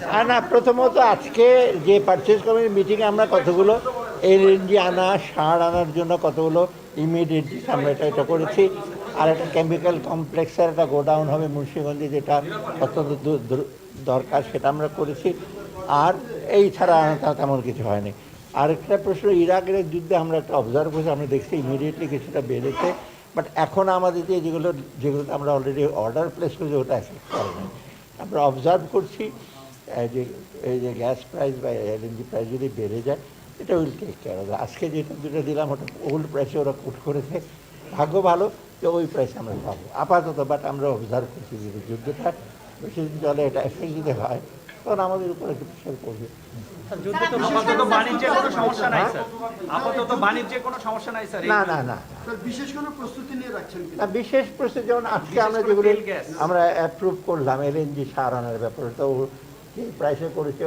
আর না, প্রথমত আজকে যে পারচেস কমিটির মিটিংয়ে আমরা কতগুলো এলএনজি আনা, সার আনার জন্য কতগুলো ইমিডিয়েটলি আমরা এটা এটা করেছি। আর একটা কেমিক্যাল কমপ্লেক্সের একটা গোডাউন হবে মুন্সিগঞ্জে, যেটা অত্যন্ত দরকার, সেটা আমরা করেছি। আর এই ছাড়া তেমন কিছু হয়নি। আরেকটা প্রশ্ন, ইরাকের যুদ্ধে আমরা একটা অবজার্ভ করেছি, আমরা দেখছি ইমিডিয়েটলি কিছুটা বেড়েছে। বাট এখন আমাদের যে যেগুলো যেগুলো আমরা অলরেডি অর্ডার প্লেস করেছি, ওটা এফেক্ট করে আমরা অবজার্ভ করছি যে এই যে গ্যাস প্রাইস বা এলএনজি প্রাইস যদি বেড়ে যায় এটা উইল টেক কেয়ার হবে আজকে যেটা যেটা দিলাম ওটা ওল্ড প্রাইসে ওরা কুট করেছে। ভাগ্য ভালো যে ওই প্রাইসে আমরা পাবো। আপাতত বাট আমরা অবজার্ভ করছি যে যুদ্ধটা বেশি দিন চলে এটা এফেক্ট যদি হয় তখন আমাদের উপর একটু প্রেশার পড়বে। আপাতত সমস্যা আপাতত বাণিজ্যে কোনো সমস্যা না না না। বিশেষ প্রস্তুতি নিয়ে রাখছেন কি না বিশেষ প্রশ্ন যেমন আজকে আমরা যেগুলো আমরা অ্যাপ্রুভ করলাম এলএনজি সার আনার ব্যাপারে তো যে প্রাইসে করেছে